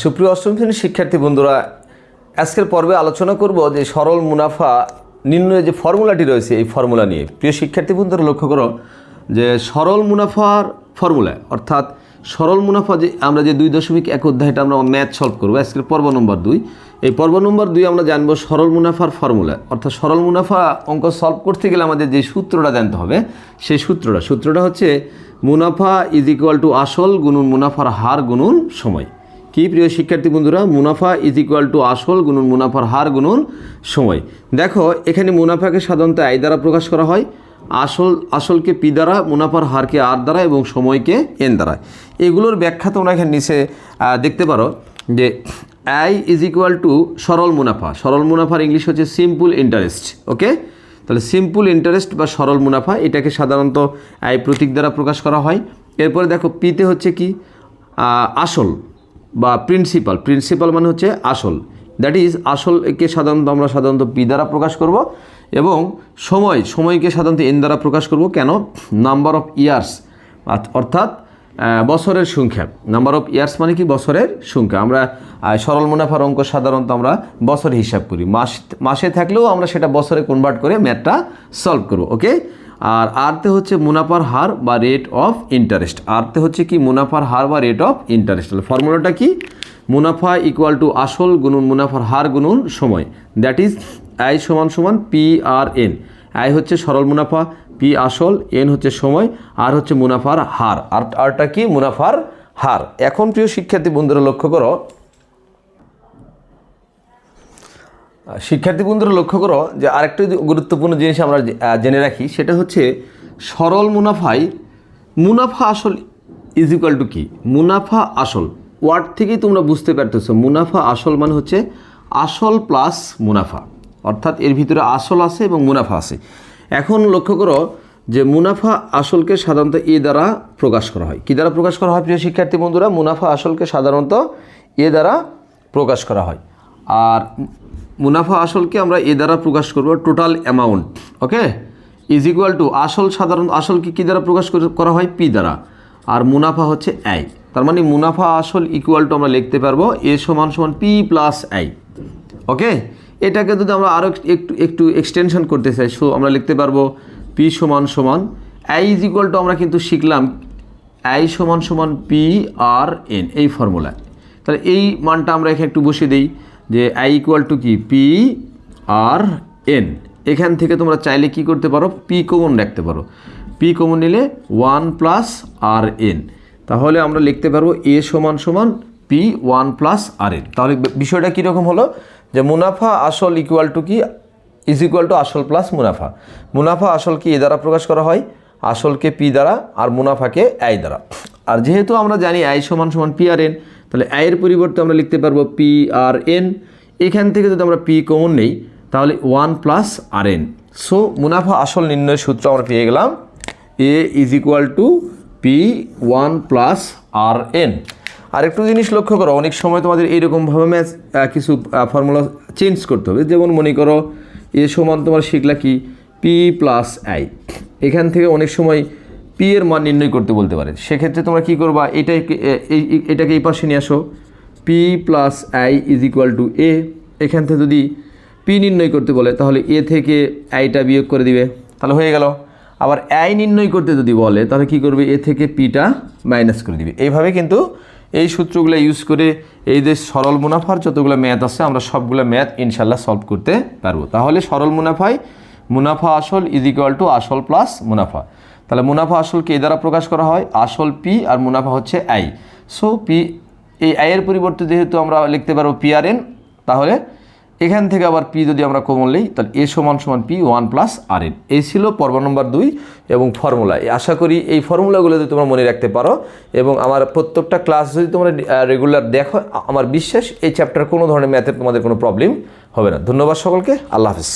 সুপ্রিয় অষ্টম শ্রেণির শিক্ষার্থী বন্ধুরা, আজকের পর্বে আলোচনা করব যে সরল মুনাফা নির্ণয়ের যে ফর্মুলাটি রয়েছে এই ফর্মুলা নিয়ে। প্রিয় শিক্ষার্থী বন্ধুরা, লক্ষ্য করো যে সরল মুনাফার ফর্মুলা, অর্থাৎ সরল মুনাফা যে আমরা যে দুই দশমিক এক অধ্যায়টা আমরা ম্যাথ সলভ করব, আজকের পর্ব নম্বর দুই। এই পর্ব নম্বর দুই আমরা জানব সরল মুনাফার ফর্মুলা, অর্থাৎ সরল মুনাফা অঙ্ক সলভ করতে গেলে আমাদের যে সূত্রটা জানতে হবে, সেই সূত্রটা। সূত্রটা হচ্ছে মুনাফা ইজ ইকুয়াল টু আসল গুনুন মুনাফার হার গুণুন সময়। কি প্রিয় শিক্ষার্থী বন্ধুরা? মুনাফা ইজ ইকুয়াল টু আসল গুণুন, মুনাফার হার গুণুন সময়। দেখো, এখানে মুনাফাকে সাধারণত আয় দ্বারা প্রকাশ করা হয়। আসল, আসলকে পি দ্বারা, মুনাফার হারকে আর দ্বারা এবং সময়কে এন দ্বারা। এগুলোর ব্যাখ্যা তোমরা এখানে নিচে দেখতে পারো যে আই ইজ ইকুয়াল টু সরল মুনাফা। সরল মুনাফার ইংলিশ হচ্ছে সিম্পল ইন্টারেস্ট ওকে তাহলে সিম্পল ইন্টারেস্ট বা সরল মুনাফা, এটাকে সাধারণত আয় প্রতীক দ্বারা প্রকাশ করা হয়। এরপরে দেখো পিতে হচ্ছে কি? আসল। বা প্রিন্সিপাল প্রিন্সিপাল মানে হচ্ছে আসল। দ্যাট ইজ আসলকে সাধারণত আমরা সাধারণত পি দ্বারা প্রকাশ করব এবং সময়, সময়কে সাধারণত এন দ্বারা প্রকাশ করব। কেন? নাম্বার অফ ইয়ার্স অর্থাৎ বছরের সংখ্যা। নাম্বার অফ ইয়ার্স মানে কি? বছরের সংখ্যা। আমরা সরল মুনাফার অঙ্ক সাধারণত আমরা বছরে হিসাব করি। মাস মাসে থাকলেও আমরা সেটা বছরে কনভার্ট করে ম্যাথটা সলভ করব ওকে আর আরতে হচ্ছে মুনাফার হার বা রেট অফ ইন্টারেস্ট আরতে হচ্ছে কি মুনাফার হার বা রেট অফ ইন্টারেস্ট তাহলে ফর্মুলাটা কি? মুনাফা ইকুয়াল টু আসল গুণুন মুনাফার হার গুণুন সময়। দ্যাট ইজ আই সমান সমান পি আর এন আই হচ্ছে সরল মুনাফা পি আসল এন হচ্ছে সময় আর হচ্ছে মুনাফার হার। আর আরটা কি? মুনাফার হার। এখন প্রিয় শিক্ষার্থী বন্ধুরা লক্ষ্য করো শিক্ষার্থী বন্ধুরা লক্ষ্য করো যে আরেকটা গুরুত্বপূর্ণ জিনিস আমরা জেনে রাখি, সেটা হচ্ছে সরল মুনাফায়, মুনাফা আসল ইজ ইকুয়াল টু কি? মুনাফা আসল। ওয়ার্ড থেকেই তোমরা বুঝতে পারতেছো, মুনাফা আসল মানে হচ্ছে আসল প্লাস মুনাফা। অর্থাৎ এর ভিতরে আসল আছে এবং মুনাফা আছে। এখন লক্ষ্য করো যে মুনাফা আসলকে সাধারণত এ দ্বারা প্রকাশ করা হয়। কি দ্বারা প্রকাশ করা হয় প্রিয় শিক্ষার্থী বন্ধুরা মুনাফা আসলকে সাধারণত এ দ্বারা প্রকাশ করা হয়। আর মুনাফা আসলকে আমরা এ দ্বারা প্রকাশ করব total amount okay is equal to আসল সাধারণ, আসলকে কী দ্বারা প্রকাশ করা হয়? পি দ্বারা। আর মুনাফা হচ্ছে আই তার মানে মুনাফা আসল ইকুয়াল টু আমরা লিখতে পারব এ সমান সমান পি প্লাস আই ওকে এটাকে যদি আমরা আরও একটু একটু এক্সটেনশন করতে চাই সো আমরা লিখতে পারব পি সমান সমান আই ইজ ইকুয়াল টু আমরা কিন্তু শিখলাম আই সমান সমান পি আর এন এই ফর্মুলায় তাহলে এই মানটা আমরা এখানে একটু বসিয়ে দিই। যে আই ইকুয়াল টু কি? পি আর এন এখান থেকে তোমরা চাইলে কি করতে পারো? পি কমন রাখতে পারো। পি কমন নিলে ওয়ান প্লাস আর এন তাহলে আমরা লিখতে পারব এ সমান সমান P one plus R N তাহলে বিষয়টা কীরকম হলো? যে মুনাফা আসল ইকুয়াল টু কি? ইজ ইকুয়াল টু আসল প্লাস মুনাফা। মুনাফা আসল কি এ দ্বারা প্রকাশ করা হয়, আসলকে পি দ্বারা আর মুনাফাকে আই দ্বারা। আর যেহেতু আমরা জানি আই সমান সমান পি আর এন তাহলে আয়ের পরিবর্তে আমরা লিখতে পারব পি আর এন এখান থেকে যদি আমরা পি কমন নেই, তাহলে one plus R N so মুনাফা আসল নির্ণয়ের সূত্র আমরা পেয়ে গেলাম। A is equal to P one plus R N আরেকটু জিনিস লক্ষ্য করো, অনেক সময় তোমাদের এইরকমভাবে ম্যাচ কিছু ফর্মুলা চেঞ্জ করতে হবে। যেমন মনে করো এ সমান তোমার শিখলা কি? পি প্লাস আই এখান থেকে অনেক সময় পি এর মান নির্ণয় করতে বলতে পারে। সেক্ষেত্রে তোমরা কী করবা? এই- এটাকে এই পাশে নিয়ে আসো। P plus I is equal to A এখান থেকে যদি পি নির্ণয় করতে বলে, তাহলে এ থেকে আইটা বিয়োগ করে দিবে। তাহলে হয়ে গেল। আবার আই নির্ণয় করতে যদি বলে, তাহলে কি করবে? এ থেকে পিটা মাইনাস করে দিবে। এইভাবে কিন্তু এই সূত্রগুলো ইউজ করে এই যে সরল মুনাফার যতগুলো ম্যাথ আছে, আমরা সবগুলো ম্যাথ ইনশাল্লাহ সলভ করতে পারব। তাহলে সরল মুনাফায় মুনাফা আসল ইজ ইকুয়াল টু আসল প্লাস মুনাফা। তাহলে মুনাফা আসলকে এ দ্বারা প্রকাশ করা হয়, আসল পি আর মুনাফা হচ্ছে আই। সো পি এই আয়ের পরিবর্তে যেহেতু আমরা লিখতে পারব পি আর এন তাহলে এখান থেকে আবার পি যদি আমরা কমন নিই তাহলে এ সমান সমান P one plus R N এই ছিল পর্ব নম্বর দুই এবং ফর্মুলা আশা করি এই ফর্মুলাগুলো যদি তোমরা মনে রাখতে পারো এবং আমার প্রত্যেকটা ক্লাস যদি তোমরা রেগুলার দেখো আমার বিশ্বাস এই চ্যাপ্টার কোনো ধরনের ম্যাথের তোমাদের কোনো প্রবলেম হবে না। ধন্যবাদ সকলকে। আল্লাহ হাফিজ।